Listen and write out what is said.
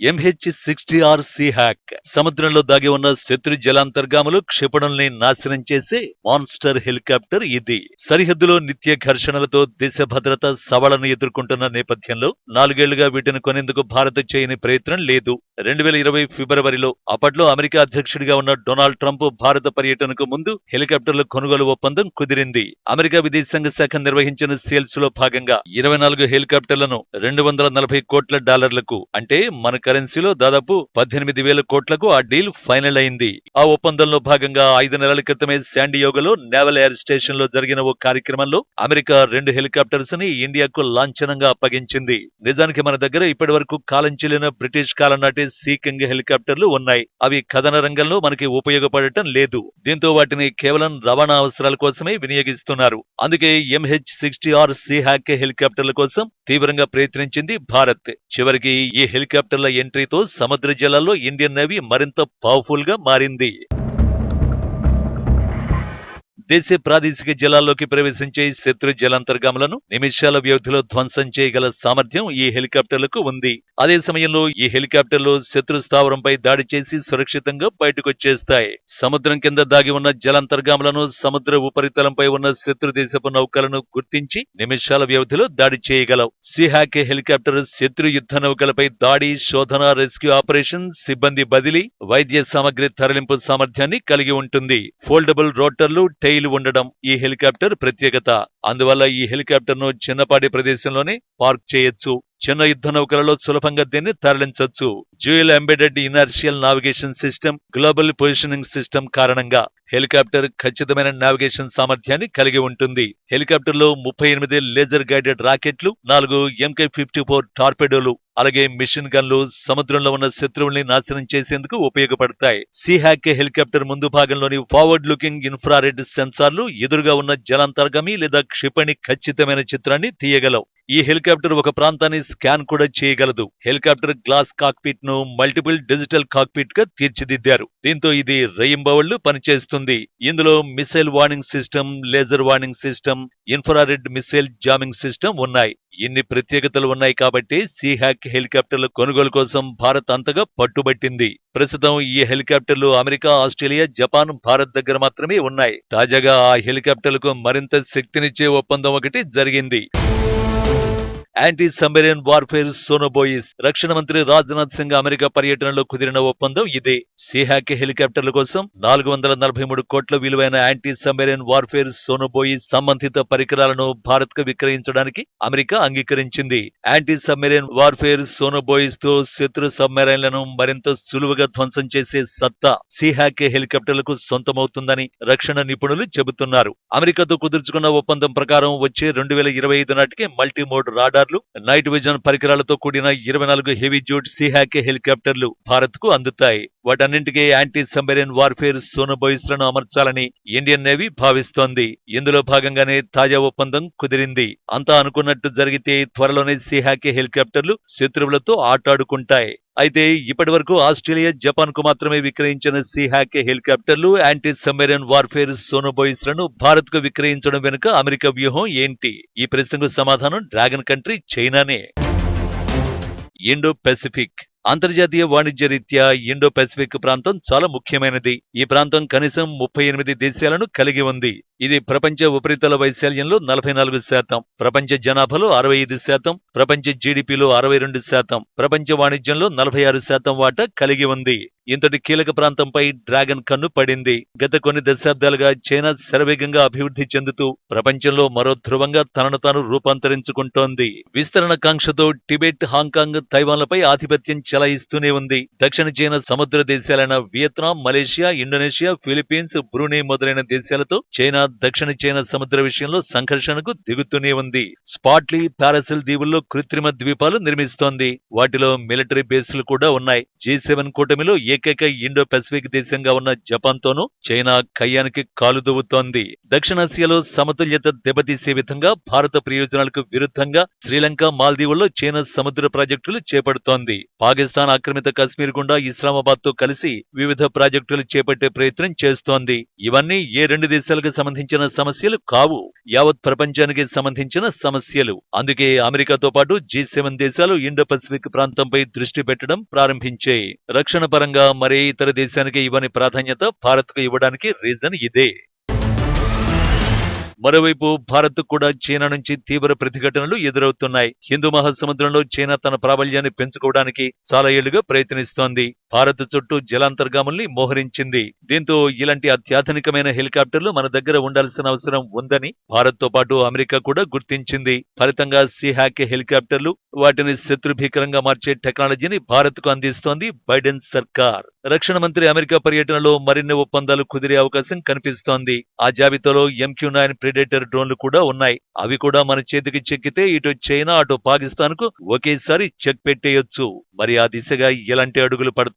MH sixty R Seahawk సముద్రంలో దాగి ఉన్న శత్రు జలాంతర్గాములు క్షిపణుల్ని నాశనం చేసే మాన్స్టర్ హెలికాప్టర్ ఇది. సరిహద్దులో నిత్య ఘర్షణలతో దేశ భద్రత సవాళ్ళను ఎదుర్కొంటున్న నేపథ్యంలో నాలుగేళ్ళుగా వీటిని కొనేందుకు భారత్ చేయని ప్రయత్నం లేదు. రెండు వేల ఇరవై ఫిబ్రవరిలో అప్పట్లో అమెరికా అధ్యక్షుడిగా ఉన్న డొనాల్డ్ ట్రంప్ భారత పర్యటనకు ముందు హెలికాప్టర్ల కొనుగోలు ఒప్పందం కుదిరింది. అమెరికా విదేశాంగ శాఖ నిర్వహించిన సేల్స్లో భాగంగా ఇరవై నాలుగు హెలికాప్టర్లను రెండు వందల నలభై కోట్ల డాలర్లకు అంటే మన కరెన్సీలో దాదాపు పద్దెనిమిది వేల కోట్లకు ఆ డీల్ ఫైనల్ అయింది. ఆ ఒప్పందంలో భాగంగా ఐదు నెలల క్రితమే శాండియోగలో నేవల్ ఎయిర్ స్టేషన్లో జరిగిన ఓ కార్యక్రమంలో అమెరికా రెండు హెలికాప్టర్స్ని ఇండియాకు లాంఛనంగా అప్పగించింది. నిజానికి మన దగ్గర ఇప్పటి వరకు కాలం చెల్లిన బ్రిటిష్ కాలం నాటి సీ కింగ్ హెలికాప్టర్లు ఉన్నాయి. అవి కథన రంగంలో మనకి ఉపయోగపడటం లేదు. దీంతో వాటిని కేవలం రవాణా అవసరాల కోసమే వినియోగిస్తున్నారు. అందుకే MH sixty R Seahawk హెలికాప్టర్ల కోసం తీవ్రంగా ప్రయత్నించింది భారత్. చివరికి ఈ హెలికాప్టర్ల ఎంట్రీతో సముద్ర జలాల్లో ఇండియన్ నేవీ మరింత పవర్ఫుల్గా మారింది. దేశ ప్రాదేశిక జలాల్లోకి ప్రవేశించే శత్రు జలాంతర్గాములను నిమిషాల వ్యవధిలో ధ్వంసం చేయగల సామర్థ్యం ఈ హెలికాప్టర్లకు ఉంది. అదే సమయంలో ఈ హెలికాప్టర్లు శత్రు స్థావరంపై దాడి చేసి సురక్షితంగా బయటకొచ్చేస్తాయి. సముద్రం కింద దాగి ఉన్న జలాంతర్గాములను సముద్ర ఉపరితలంపై ఉన్న శత్రు దేశపు నౌకలను గుర్తించి నిమిషాల వ్యవధిలో దాడి చేయగలవు. సిహాక్ హెలికాప్టర్ శత్రు యుద్ధ నౌకలపై దాడి శోధన రెస్క్యూ ఆపరేషన్ సిబ్బంది బదిలీ వైద్య సామగ్రి తరలింపు సామర్థ్యాన్ని కలిగి ఉంటుంది. ఫోల్డబుల్ రోటర్లు రైలు ఉండడం ఈ హెలికాప్టర్ ప్రత్యేకత. అందువల్ల ఈ హెలికాప్టర్ను చిన్నపాటి ప్రదేశంలోనే పార్క్ చేయొచ్చు. చిన్న యుద్ధ నౌకలలో సులభంగా దీన్ని తరలించవచ్చు. Dual embedded inertial navigation system global positioning system కారణంగా హెలికాప్టర్ ఖచ్చితమైన నావిగేషన్ సామర్థ్యాన్ని కలిగి ఉంటుంది. హెలికాప్టర్లో ముప్పై ఎనిమిది లేజర్ గైడెడ్ రాకెట్లు నాలుగు ఎంకే ఫిఫ్టీ ఫోర్ టార్పెడోలు అలాగే మిషన్ గన్లు సముద్రంలో ఉన్న శత్రువుల్ని నాశనం చేసేందుకు ఉపయోగపడతాయి. సిహాక్ హెలికాప్టర్ ముందు భాగంలోని ఫార్వర్డ్ లుకింగ్ ఇన్ఫ్రారెడ్ సెన్సార్లు ఎదురుగా ఉన్న జలాంతర్గమి లేదా క్షిపణి ఖచ్చితమైన చిత్రాన్ని తీయగలవు. ఈ హెలికాప్టర్ ఒక ప్రాంతాన్ని స్కాన్ కూడా చేయగలదు. హెలికాప్టర్ గ్లాస్ కాక్పిట్ను మల్టిపుల్ డిజిటల్ కాక్పిట్గా తీర్చిదిద్దారు. దీంతో ఇది రెయింబవళ్ళు పనిచేస్తుంది. ఇందులో missile warning system laser warning system infrared missile jamming system ఉన్నాయి. ఇన్ని ప్రత్యేకతలు ఉన్నాయి కాబట్టి సీహాక్ హెలికాప్టర్ల కొనుగోలు కోసం భారత్ అంతగా పట్టుబట్టింది. ప్రస్తుతం ఈ హెలికాప్టర్లు అమెరికా ఆస్ట్రేలియా జపాన్ భారత్ దగ్గర మాత్రమే ఉన్నాయి. తాజాగా ఆ హెలికాప్టర్లకు మరింత శక్తినిచ్చే ఒప్పందం ఒకటి జరిగింది. యాంటీ సబ్మెరైన్ వార్ఫేర్ సోనోబోయిస్ రక్షణ మంత్రి రాజ్నాథ్ సింగ్ అమెరికా పర్యటనలో కుదిరిన ఒప్పందం ఇదే సీహాక్ హెలికాప్టర్ల కోసం నాలుగు వందల నలభై మూడు కోట్ల విలువైన యాంటీ సబ్మెరైన్ వార్ఫేర్ సోనోబోయిస్ సంబంధిత పరికరాలను భారత్కు విక్రయించడానికి అమెరికా అంగీకరించింది యాంటీ సబ్మెరైన్ వార్ఫేర్ సోనోబోయిస్తో శత్రు సబ్మెరైన్లను మరింత సులువుగా ధ్వంసం చేసే సత్తా సీహాక్ హెలికాప్టర్లకు సొంతమవుతుందని రక్షణ నిపుణులు చెబుతున్నారు. అమెరికాతో కుదుర్చుకున్న ఒప్పందం ప్రకారం వచ్చే రెండు వేల ఇరవై ఐదు నాటికి మల్టీమోడ్ రాడార్లు నైట్ విజన్ పరికరాలతో కూడిన ఇరవై నాలుగు హెవీ జూట్ సిహాకే హెలికాప్టర్లు భారత్కు అందుతాయి. వాటన్నింటికీ యాంటీ సబ్మెరైన్ వార్ఫేర్ సోనబోయిస్లను అమర్చాలని ఇండియన్ నేవీ భావిస్తోంది. ఇందులో భాగంగానే తాజా ఒప్పందం కుదిరింది. అంతా అనుకున్నట్టు జరిగితే త్వరలోనే సిహాకే హెలికాప్టర్లు శత్రువులతో ఆటాడుకుంటాయి. అయితే ఇప్పటి వరకు ఆస్ట్రేలియా జపాన్కు మాత్రమే విక్రయించిన సీహాక్ హెలికాప్టర్లు యాంటీ సబ్మెరైన్ వార్ఫేర్ సోనోబోయిస్లను భారత్కు విక్రయించడం వెనుక అమెరికా వ్యూహం ఏంటి? ఈ ప్రశ్నకు సమాధానం డ్రాగన్ కంట్రీ చైనానే. ఇండో పెసిఫిక్ అంతర్జాతీయ వాణిజ్య రీత్యా ఇండో పెసిఫిక్ ప్రాంతం చాలా ముఖ్యమైనది. ఈ ప్రాంతం కనీసం ముప్పై ఎనిమిది దేశాలను కలిగి ఉంది. ఇది ప్రపంచ ఉపరితల వైశాల్యంలో నలభై నాలుగు శాతం ప్రపంచ జనాభాలో అరవై ఐదు శాతం ప్రపంచ జీడిపిలో అరవై రెండు శాతం ప్రపంచ వాణిజ్యంలో నలభై ఆరు శాతం వాటా కలిగి ఉంది. ఇంతటి కీలక ప్రాంతంపై డ్రాగన్ కన్ను పడింది. గత కొన్ని దశాబ్దాలుగా చైనా శరవేగంగా అభివృద్ధి చెందుతూ ప్రపంచంలో మరో ధ్రువంగా తనను తాను రూపాంతరించుకుంటోంది. విస్తరణ కాంక్షతో టిబెట్ హాంకాంగ్ తైవాన్లపై ఆధిపత్యం చెలాయిస్తూనే ఉంది. దక్షిణ చైనా సముద్ర దేశాలైన Vietnam Malaysia Indonesia Philippines Brunei మొదలైన దేశాలతో చైనా దక్షిణ చైనా సముద్ర విషయంలో సంఘర్షణకు దిగుతూనే ఉంది. స్పాట్లీ పారాసిల్ దీవుల్లో కృత్రిమ ద్వీపాలు నిర్మిస్తోంది. వాటిలో మిలిటరీ బేసులు కూడా ఉన్నాయి. జీ సెవెన్ కూటమిలో ఏకైక ఇండో పెసిఫిక్ దేశంగా ఉన్న జపాన్తోనూ చైనా కయ్యానికి కాలు దువ్వుతోంది. దక్షిణాసియాలో సమతుల్యత దెబ్బతీసే విధంగా భారత ప్రయోజనాలకు విరుద్ధంగా శ్రీలంక మాల్దీవుల్లో చైనా సముద్ర ప్రాజెక్టులు చేపడుతోంది. పాకిస్తాన్ ఆక్రమిత కశ్మీర్ గుండా ఇస్లామాబాద్తో కలిసి వివిధ ప్రాజెక్టులు చేపట్టే ప్రయత్నం చేస్తోంది. ఇవన్నీ ఏ రెండు దేశాలకు సంబంధించిన సమస్యలు కావు యావత్ ప్రపంచానికి సంబంధించిన సమస్యలు. అందుకే అమెరికాతో పాటు జీ సెవెన్ దేశాలు ఇండో పసిఫిక్ ప్రాంతంపై దృష్టి పెట్టడం ప్రారంభించాయి. రక్షణ పరంగా మరే ఇతర దేశానికి ఇవ్వని ప్రాధాన్యత భారత్కు ఇవ్వడానికి రీజన్ ఇదే. మరోవైపు భారత్ కూడా చైనా నుంచి తీవ్ర ప్రతిఘటనలు ఎదురవుతున్నాయి. హిందూ మహాసముద్రంలో చైనా తన ప్రాబల్యాన్ని పెంచుకోవడానికి చాలా ఏళ్ళుగా ప్రయత్నిస్తోంది. భారత్ చుట్టూ జలాంతర్గాముల్ని మోహరించింది. దీంతో ఇలాంటి అత్యాధునికమైన హెలికాప్టర్లు మన దగ్గర ఉండాల్సిన అవసరం ఉందని భారత్తో పాటు అమెరికా కూడా గుర్తించింది. ఫలితంగా సిహాక్ హెలికాప్టర్లు వాటిని శత్రుభీకరంగా మార్చే టెక్నాలజీని భారత్కు అందిస్తోంది బైడెన్ సర్కార్. రక్షణ మంత్రి అమెరికా పర్యటనలో మరిన్ని ఒప్పందాలు కుదిరే అవకాశం కనిపిస్తోంది. ఆ జాబితాలో ఎంక్యూ నైన్ ప్రిడేటర్ డ్రోన్లు కూడా ఉన్నాయి. అవి కూడా మన చేతికి చెక్కితే ఇటు చైనా అటు పాకిస్తాన్కు ఒకేసారి చెక్ పెట్టేయొచ్చు. మరి ఆ దిశగా ఎలాంటి అడుగులు పడుతుంది